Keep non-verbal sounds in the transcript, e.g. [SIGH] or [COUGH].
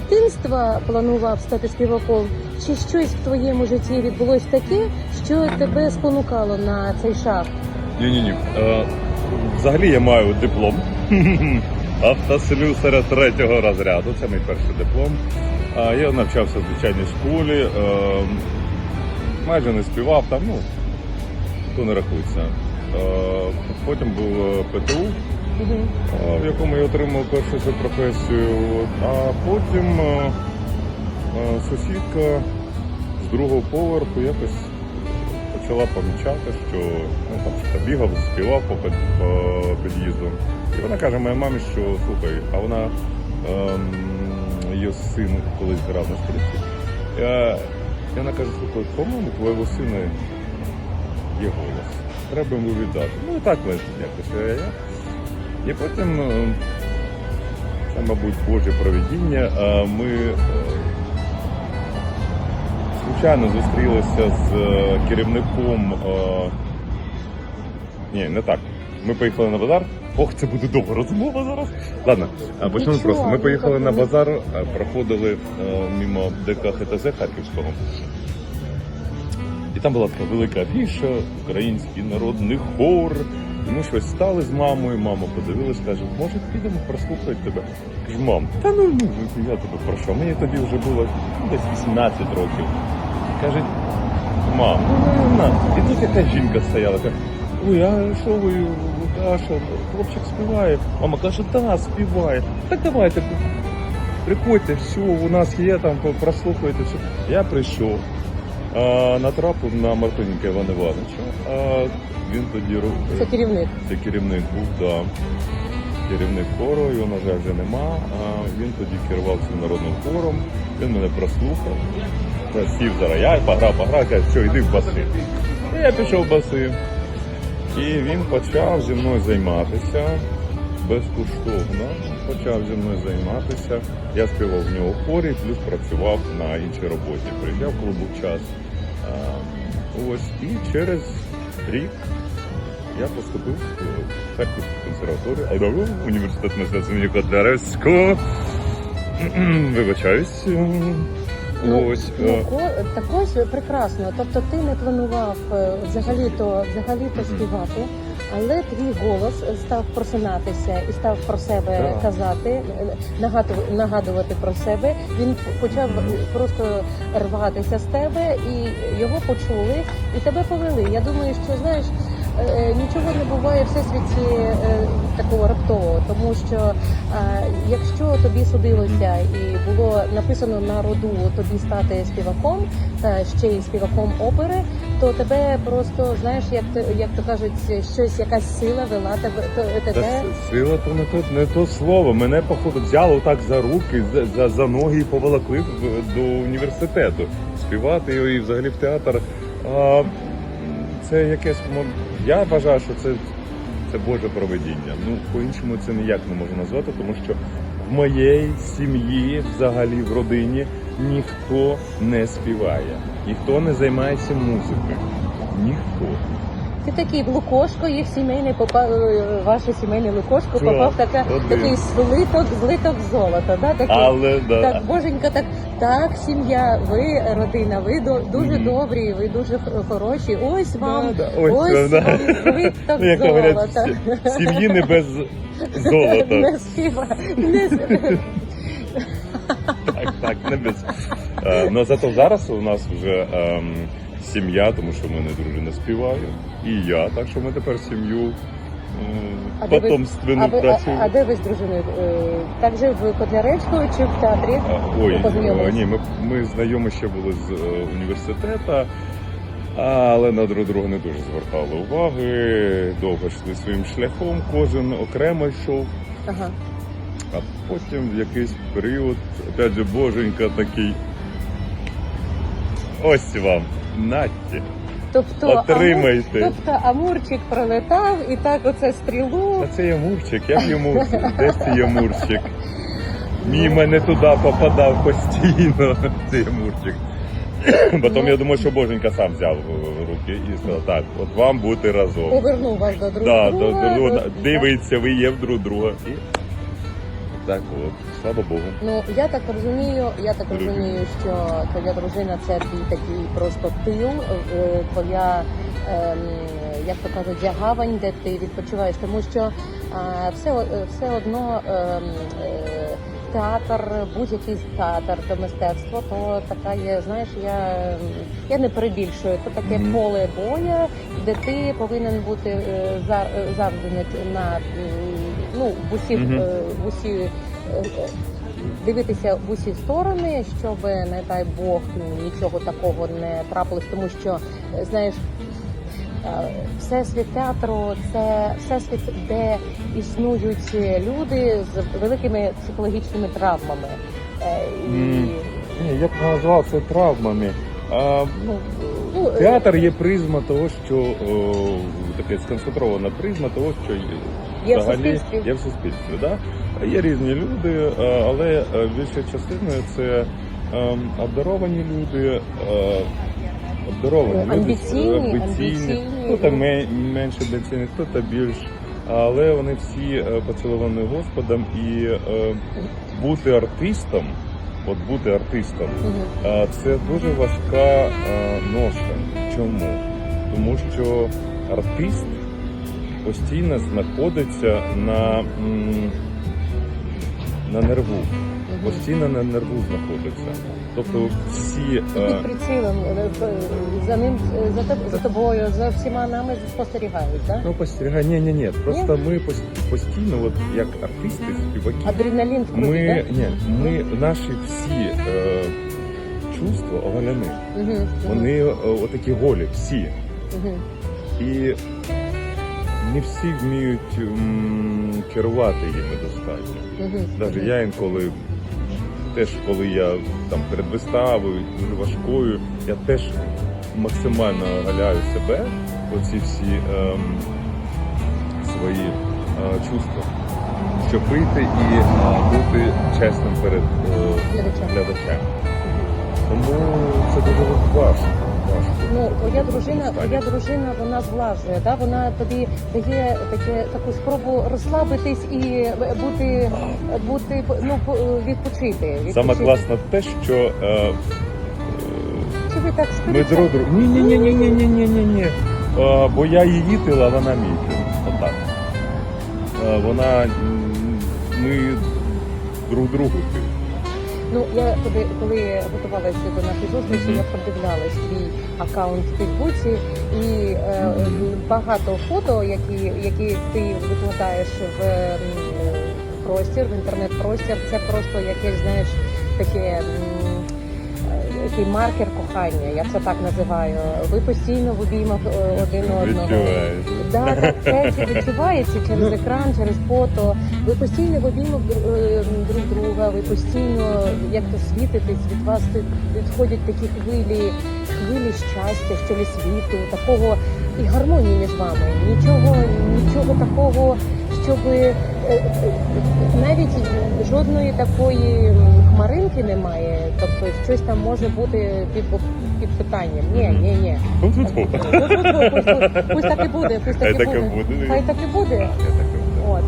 дитинства планував стати співаком, чи щось в твоєму житті відбулось таке, що тебе спонукало на цей шаг? Ні, ні, ні. Е, взагалі я маю диплом [LAUGHS] автослюсаря третього розряду. Це мій перший диплом. А я навчався в звичайній школі. Е, майже не співав там, ну, то не рахується. Е, потім був е, ПТУ, е, в якому я отримав першу свою професію. А потім е, е, сусідка з другого поверху якось почала помічати, що ну, там що бігав, співав по, під- під'їзду. І вона каже моїй мамі, що слухай, а вона ем, її син колись грав на скрипці. Я, і вона каже, слухай, по-моєму, твоєго сина є голос. Треба йому віддати. Ну і так якось. Е. І потім, е, це, мабуть, Боже проведіння, ми е, случайно зустрілися з е, керівником. е, Ні, не так. Ми поїхали на базар. Ох, це буде довга розмова зараз. Ладно, почнемо просто. Ми поїхали на базар, е, проходили е, мимо ДК ХТЗ Харківського. І там була така велика афіша, український народний хор. Ми щось стали з мамою, мама подивилась, каже, може підемо прослухати тебе. Кажу, мам, та ну, ну я тебе прошу. Мені тоді вже було ну, десь 18 років. Каже, мам, ну. І тут якась жінка стояла, каже, ой, а що ви, а що, хлопчик співає? Мама каже, та, співає. Так давайте, приходьте, все, у нас є там, прослухайте все. Я прийшов. А, натрапив на Мартиненка Івана Івановича. А, він тоді ро- Це керівник. це керівник був, да. Керівник хору, його, на жаль, вже нема. А він тоді керував цим народним хором. Він мене прослухав. Та Сів зараз я, пограв, пограв, каже, все, йди в баси. І я пішов в баси. І він почав зі мною займатися безкоштовно. Почав зі мною займатися. Я співав в нього хорі, плюс працював на іншій роботі. Приїжджав, коли був час. Ось і через рік я поступив в Харківську консерваторію, університет мистецтва імені Котляревського. [CLEARS THROAT] Вибачаюсь. Ну, Ось. ну, е, так ось прекрасно. Тобто ти не планував е, взагалі-то, взагалі-то співати, але твій голос став просинатися і став про себе Так. казати, е, нагаду- нагадувати про себе. Він почав просто рватися з тебе, і його почули, і тебе повели. Я думаю, що знаєш. е, Нічого не буває в всесвіті е, такого раптового, тому що е, якщо тобі судилося і було написано на роду тобі стати співаком та ще й співаком опери, то тебе просто знаєш, як то як то кажуть, щось якась сила вела тебе то- тебе. сила то не то, не то слово. Мене походу взяло так за руки, за, за, за ноги і поволокли до університету. Співати і, взагалі в театр. А, це якесь мо- я вважаю, що це, це Боже проведіння. Ну по-іншому це ніяк не можу назвати, тому що в моєї сім'ї, взагалі в родині, ніхто не співає, ніхто не займається музикою. Ніхто. Ти такий в лукошко, їх сімейний попав ваше сімейне лукошко попав така такий слиток, злиток золота. Да? Такий, Але да. Так, боженька, так, так, сім'я, ви родина, ви до, дуже Мгм. добрі, ви дуже хороші. Ось вам, Да, да, ось ось, вам свиток Ну, як золота. сім'ї не без [LAUGHS] золота. Не співа, не співа. Так, не без. Е, Ну зато зараз у нас вже ем, сім'я, тому що в мене дружина співає, і я. Так що ми тепер сім'ю А ем, ви- потомственну А, а, а де ви з дружиною? Е, Так же в Котляревського чи в театрі? Ой, познайомились? е, ні, ми, ми знайомі ще були з е, університету, але на друг друга не дуже звертали уваги. Довго йшли своїм шляхом, кожен окремо йшов. Ага. А потім в якийсь період, опять же, боженька такий. Ось вам, нате. Тобто, Отримайте. Амур, тобто Амурчик пролетав і так оце стрілу. А це Ямурчик, як йому де це Ямурчик? Мімо не туди попадав постійно. [LAUGHS] Це Ямурчик. Потім я думаю, що боженька сам взяв в руки і сказав, так, от вам бути разом. Повернув вас до друг Да, друга. до, до- до, дивиться, ви є в друг друга. Так, от, слава Богу. Ну я так розумію, я так розумію, що твоя дружина це твій такий просто тил, е, твоя. ем, Як то кажуть, загавань, де ти відпочиваєш, тому що а, все, все одно ем, е, театр, будь-який театр та мистецтво, то така є, знаєш, я, я не перебільшую, то таке поле боя, де ти повинен бути е, е, завжди на, ну, в усі, Мгм. е, в усі е, е, дивитися в усі сторони, щоб не дай Бог ну, нічого такого не трапилось, тому що знаєш. Всесвіт театру це всесвіт, де існують люди з великими психологічними травмами. І, Ні, я б не назвав це травмами. А, ну, ну, театр є призма того, що о, таке сконцентрована призма того, що є, в взагалі суспільстві. є в суспільстві. Да? Є різні люди, а, але е, більша частиною це ем, обдаровані люди. е, Обдаровані люди, Амбіційні, амбіційні, амбіційні. хто-то ме- менш амбіційний, хто-то більш. Але вони всі е, поціловані Господом і е, бути артистом, от бути артистом, мгм. а, Це дуже важка е, ноша. Чому? Тому що артист постійно знаходиться на, на нерву, постійно на нерву знаходиться. Тобто всі е, Під прицілом е, е, за ним за тобою, за всіма нами спостерігають, так? ну, спостерігає, ні, ні, ні. Просто ми постійно, от як артисти, співаки, Адреналін в крові, ми, так? ні, ми наші всі е, чувства оголені. Мгм, Вони е, отакі голі, всі. мгм. І не всі вміють м, керувати їми достатньо. Навіть я інколи, теж коли я там перед виставою, дуже важкою, я теж максимально оголяю себе, оці всі ем, свої е, чувства, щоб прийти і е, бути чесним перед е, глядачем. Тому це дуже важко. Ну, твоя дружина, твоя дружина, вона зглажує, да? вона тобі дає таке таку спробу розслабитись і бути, бути ну, відпочити. відпочити. Саме класно те, що е, е, Чи ви так ми споряджаєте? друг. Ні, ні, ні, ні, ні, ні, ні, ні, ні. Е, бо я її тил, а вона мій тил. Отак. Е, вона ми друг другу тил. Ну я коли, коли готувалася до нашої зустрічі, я подивлялась твій аккаунт в Фейсбуці і е, багато фото, які, які ти викладаєш в е, простір, в інтернет-простір, це просто якесь, знаєш, таке. Такий маркер кохання, я це так називаю. Ви постійно в обіймах е, один одного. Відчуваєш. Да, так це це відчувається через екран, через фото. Ви постійно в обіймах е, друг друга, ви постійно як то світитесь, від вас відходять такі хвилі, хвилі щастя, щолі світу, такого і гармонії між вами. Нічого, нічого такого, щоб е, навіть жодної такої м, хмаринки немає. Тобто щось там може бути під, під питанням. Ні, ні, ні. Фу-фу-фу. Пусть, так і буде, пусть так і буде. Хай так і буде. От.